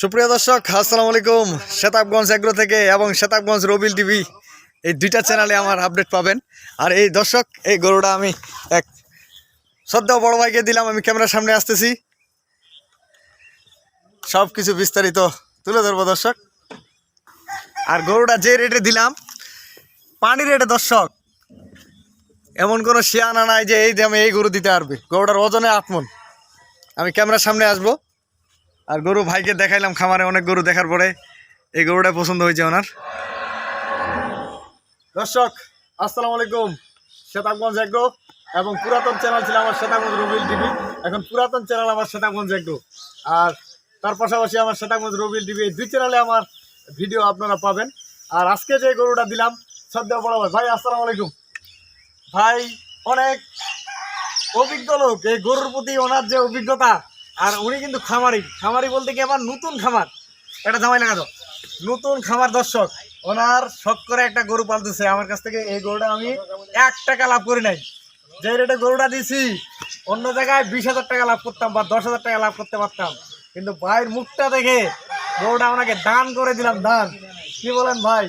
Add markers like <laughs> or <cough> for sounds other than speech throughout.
সুপ্রিয় দর্শক, আসসালামু আলাইকুম। শেতাবগঞ্জ এগ্রো থেকে এবং শেতাবগঞ্জ রবিল টিভি এই দুইটা চ্যানেলে আমার আপডেট পাবেন। আর এই দর্শক, এই গরুটা আমি এক শ্রদ্ধা বড় ভাইকে দিলাম, আমি ক্যামেরার সামনে আসতেছি। সব কিছু বিস্তারিত তুলে ধরবো দর্শক। আর গরুটা যে রেটে দিলাম, পানি রেটে দর্শক, এমন কোনো শিয়ানা নাই যে এই দামে এই গরু দিতে পারবে। গরুটার ওজনে আটমন আমি ক্যামেরার সামনে আসব। আর গরু ভাইকে দেখাইলাম খামারে, অনেক গরু দেখার পরে। এই গরুটা পছন্দ হয়েছে ওনার। দর্শক, আসসালামু আলাইকুম। শ্বেতাবগঞ্জ এগ্রো এবং পুরাতন চ্যানেল ছিল আমার শ্বেতাবগঞ্জ রবিল টিভি। এখন পুরাতন চ্যানেল আমার শ্বেতাবগঞ্জ এগ্রো আর তার পাশাপাশি আমার শ্বেতাবগঞ্জ রবিল টিভি এই দুই চ্যানেলে আমার ভিডিও আপনারা পাবেন। আর আজকে যে গরুটা দিলাম শ্রদ্ধা বড় ভাই ভাই, আসসালামু আলাইকুম। ভাই, অনেক অভিজ্ঞ লোক, এই গরুর প্রতি ওনার যে অভিজ্ঞতা আর উনি কিন্তু খামারি। খামারি বলতে কি আমার নতুন খামার? এটা জামাই লাগা দাও নতুন খামার দর্শক, ওনার শখ করে একটা গরু পালতেছে। আমার কাছ থেকে এই গরুটা আমি এক টাকা লাভ করি নাই। যে রেটে গরুটা দিছি, অন্য জায়গায় বিশ হাজার টাকা লাভ করতাম বা দশ হাজার টাকা লাভ করতে পারতাম। কিন্তু ভাইয়ের মুখটা দেখে গরুটা ওনাকে দান করে দিলাম, দান। কি বলেন ভাই?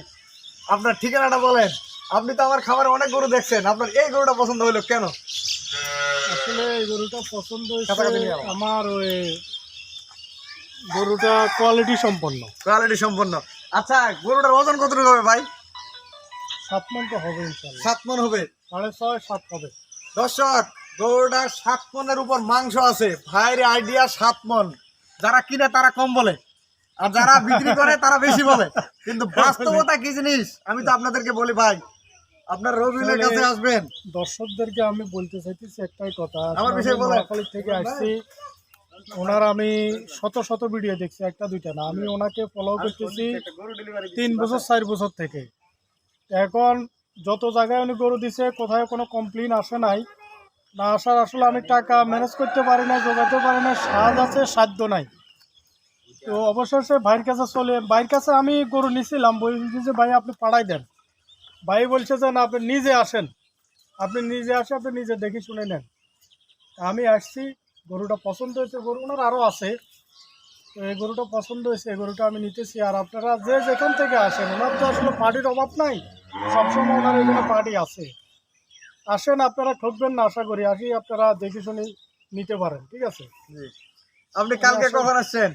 আপনার ঠিকানাটা বলেন। আপনি তো আমার খামারে অনেক গরু দেখছেন। আপনার এই গরুটা পছন্দ হলো কেন? আসলে এই গরুটা পছন্দ হয়েছে আমার ওই গরুটা কোয়ালিটি সম্পন্ন। কোয়ালিটি সম্পন্ন। আচ্ছা গরুটার ওজন কতটুকু হবে ভাই? সাত মন তো হবে সাত মন হবে? সাড়ে ছয় সাত হবে। দর্শক গরুটার সাত মনের উপর মাংস আছে। ভাইয়ের আইডিয়া সাত মন। যারা কিনে তারা কম বলে। আর যারা বিক্রি করে তারা বেশি বলে। কিন্তু বাস্তবতা কি জিনিস? আমি তো আপনাদেরকে বলি ভাই আপনার রবিউলের কাছে আসবেন। দর্শকদেরকে আমি বলতে চাইতেছি একটাই কথা আমার বিষয়ে আমি থেকে আসছি। ওনার আমি শত শত ভিডিও দেখছি একটা দুইটা না। আমি ওনাকে ফলো করতেছি তিন বছর চার বছর থেকে। এখন যত জায়গায় উনি গরু দিছে কোথায় কোনো কমপ্লেন আসে নাই। না আসার আসলে আমি টাকা ম্যানেজ করতে পারি না জোগাতে পারি না সাজ আছে সাধ্য নাই। তো অবশেষে ভাইয়ের কাছে চলে ভাইয়ের কাছে আমি গরু নিছিলাম বলছি যে ভাই আপনি পাড়াই দেন। ভাই বলছে যে না আপনি নিজে আসেন। আপনি নিজে আসে আপনি নিজে দেখে শুনে নেন। আমি আসছি গরুটা পছন্দ হয়েছে গরু ওনার আরও আছে। তো এই গরুটা পছন্দ হয়েছে এই গরুটা আমি নিতেছি। আর আপনারা যে যেখান থেকে আসেন ওনার তো আসলে পার্টির অভাব নাই। সবসময় ওনার এখানে পার্টি আছে। আসেন আপনারা ঠকবেন না আশা করি। আসি আপনারা দেখে শুনে নিতে পারেন ঠিক আছে? আপনি কালকে কখন আসছেন?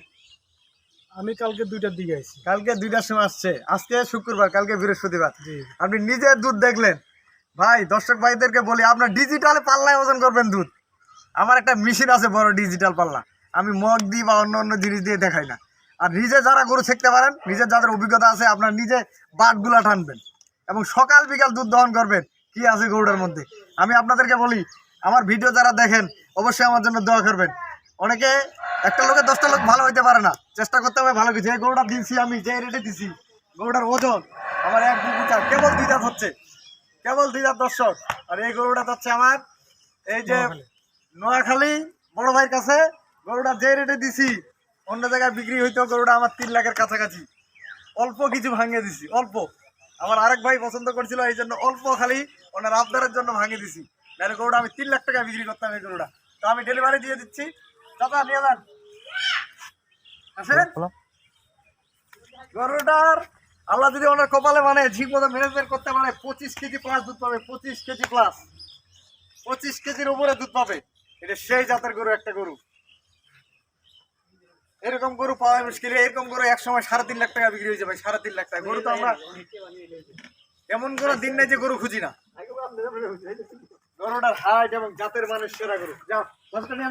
আমি কালকে দুইটার দিকে আইছি। কালকে দুইটার সময় আসছে। আজকে শুক্রবার কালকে বৃহস্পতিবার। আপনি নিজে দুধ দেখলেন। ভাই দর্শক ভাইদেরকে বলি আপনার ডিজিটালে পাল্লায় ওজন করবেন দুধ। আমার একটা মেশিন আছে বড় ডিজিটাল পাল্লা। আমি মগ দিই বা অন্য অন্য জিনিস দিয়ে দেখাই না। আর নিজে যারা গরু শিখতে পারেন নিজের যাদের অভিজ্ঞতা আছে আপনার নিজে বাটগুলা টানবেন। এবং সকাল বিকাল দুধ দহন করবেন। কি আছে গরুটার মধ্যে? আমি আপনাদেরকে বলি আমার ভিডিও যারা দেখেন অবশ্যই আমার জন্য দোয়া করবেন। অনেকে একটা লোকের দশটা লোক ভালো হইতে পারে না। চেষ্টা করতে হবে ভালো কিছু। এই গরুটা দিয়েছি আমি যে রেটে দিছি গরুটার ওজন আমার এক বুকুটা কেবল দুই দাঁত হচ্ছে। কেবল দুই দাঁত দর্শক। আর এই গরুটা যাচ্ছে আমার এই যে নোয়াখালী। বড় ভাইয়ের কাছে। গরুটা যে রেটে দিছি অন্য জায়গায় বিক্রি হইতো গরুটা আমার তিন লাখের কাছাকাছি। অল্প কিছু ভাঙিয়ে দিছি অল্প। আমার আরেক ভাই পছন্দ করছিল এই জন্য অল্প খালি ওনার আবদারের জন্য ভাঙিয়ে দিছি। নাহলে গরুটা আমি তিন লাখ টাকা বিক্রি করতাম এই গরুটা। তো আমি ডেলিভারি দিয়ে দিচ্ছি। দাদা নিয়ে যান। গরুটার আল্লাহ যদি ওনার কপালে মানে ঠিক মতো ম্যানেজমেন্ট করতে পারে পঁচিশ কেজি প্লাস দুধ পাবে পঁচিশ কেজি প্লাস পঁচিশ কেজির উপরে দুধ পাবে। এটা সেই জাতের গরু একটা গরু। এরকম গরু পাওয়া মুশকিল। এরকম গরু এক সময় সাড়ে তিন লাখ টাকা বিক্রি হয়ে যাবে সাড়ে তিন লাখ টাকা। গরু তো আমরা এমন কোনো দিন নেই যে গরু খুঁজি না। গরুটার হাইট এবং জাতের মানের সেরা গরু। যাও নিয়ে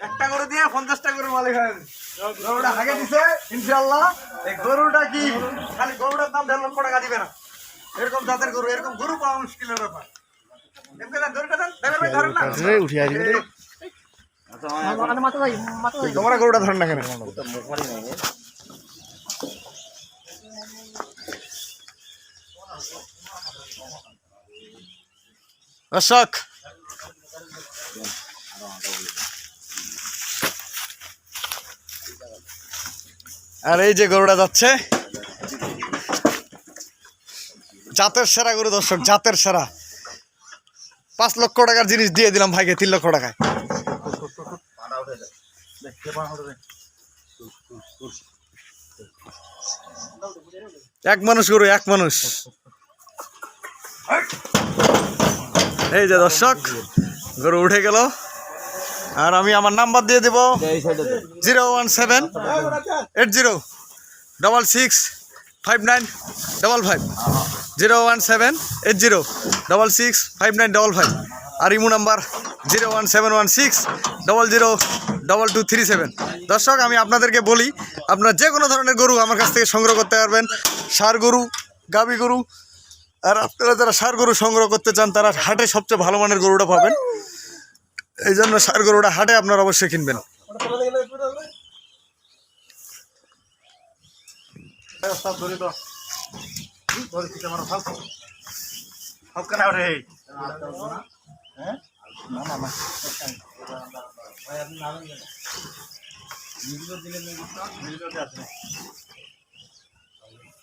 একটা গরু দিয়ে পঞ্চাশটা গরু মালিক হয়। গরুটা হাগে দিছে ইনশাল্লাহ এই গরুটা কি খালি গরুটার দাম দেড় লক্ষ টাকা দিবে না? এরকম জাতের গরু এরকম গরু পাওয়া মুশকিলের ব্যাপার। তোমরা গরুটা ধরেন না কেন? দর্শক আর এই যে গরুটা যাচ্ছে। জাতের সেরা গরু দর্শক, জাতের সেরা। পাঁচ লক্ষ টাকার জিনিস দিয়ে দিলাম ভাইকে, তিন লক্ষ টাকায়। এক মানুষ গরু, এক মানুষ। এই যে দর্শক, গরু উঠে গেল। আর আমি আমার নাম্বার দিয়ে দেব zero one seven eight zero double six five nine double five zero one seven eight zero double six five nine double five. আর imo number zero one seven one six double zero double two three seven. দর্শক আমি আপনাদেরকে বলি আপনারা যে কোনো ধরনের গরু আমার কাছ থেকে সংগ্রহ করতে পারবেন। সার গরু গাবি গরু আর আপনারা যারা সার গরু সংগ্রহ করতে চান তারা হাটে সবচেয়ে ভালো মানের গরুটা পাবেন। এই জন্য সার গরুটা হাটে আপনারা অবশ্যই কিনবেন।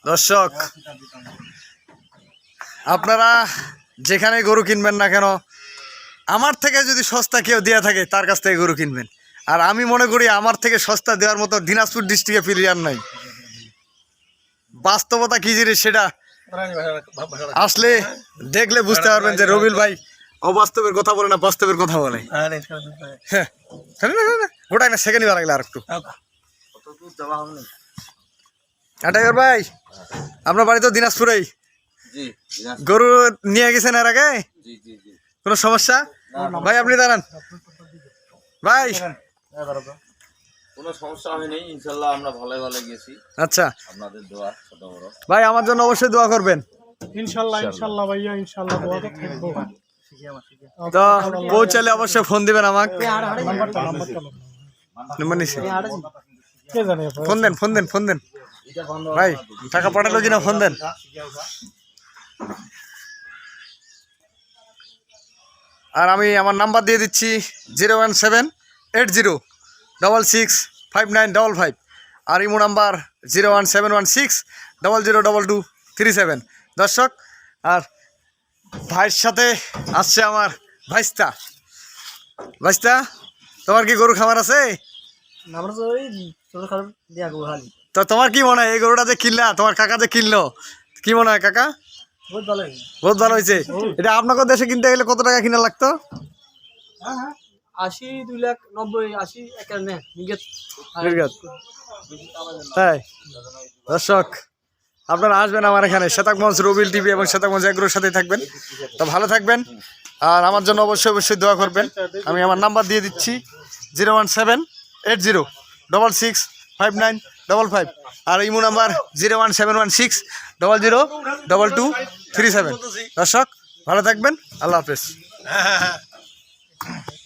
দর্শক, আপনারা যেখানে গরু কিনবেন না কেন আমার থেকে যদি সস্তা কেউ দেওয়া থাকে তার কাছ থেকে গরু কিনবেন। আর আমি মনে করি আমার থেকে সস্তা দেওয়ার মতো দিনাজপুর ডিস্ট্রিক্টে প্লেয়ার নাই। বাস্তবতা কী জিনিস সেটা আসলে দেখলে বুঝতে পারবেন যে রবিল ভাই অবাস্তবের কথা বলে না বাস্তবের কথা বলে। হ্যাঁ। ওটাই না সেকেন্ডই ভালো লাগল আর একটু আটাইবার ভাই আপনার বাড়ি তো দিনাজপুরেই। গরু নিয়ে গেছেন এর আগে? কোনো সমস্যা? ভাই আপনি দাঁড়ান। ভাই। কোনো সমস্যা হয়নি ইনশাল্লাহ আমরা ভালো ভালো গেছি। আচ্ছা। আপনাদের দোয়া ছোট বড়। ভাই আমার জন্য অবশ্যই দোয়া করবেন। ইনশাল্লাহ ইনশাল্লাহ ভাইয়া ইনশাল্লাহ দোয়া তো থাকব। তো পৌঁছালে অবশ্যই ফোন দিবেন আমাকে। ফোন দেন ফোন দেন ফোন দেন। ভাই টাকা পাঠালো কিনা ফোন দেন। আর আমি আমার নাম্বার দিয়ে দিচ্ছি zero one seven eight zero double six five nine double five আর imo number zero one seven one six double zero double two three seven. দর্শক আর ভাইয়ের সাথে আসছে আমার ভাইস্তা। ভাইস্তা তোমার কি গরু খাবার আছে? তো তোমার কি মনে হয় এই গরুটা যে কিনলা তোমার কাকা যে কিনলো? কি মনে হয় কাকা? বহুত ভালো হয়েছে। এটা আপনাকে দেশে কিনতে গেলে কত টাকা কিনা লাগতো? আশি দুই লাখ নব্বই আশি নে তাই? দর্শক আপনারা আসবেন আমার এখানে শেতাকমঞ্চ রবিল টিভি এবং শেতাকমঞ্চ এগুলোর সাথে থাকবেন। তো ভালো থাকবেন আর আমার জন্য অবশ্যই অবশ্যই দোয়া করবেন। আমি আমার নাম্বার দিয়ে দিচ্ছি zero one seven eight zero double six five nine double five. আর imo number zero one seven one six double zero double two three seven. দর্শক ভালো থাকবেন। আল্লাহ হাফেজ। <laughs>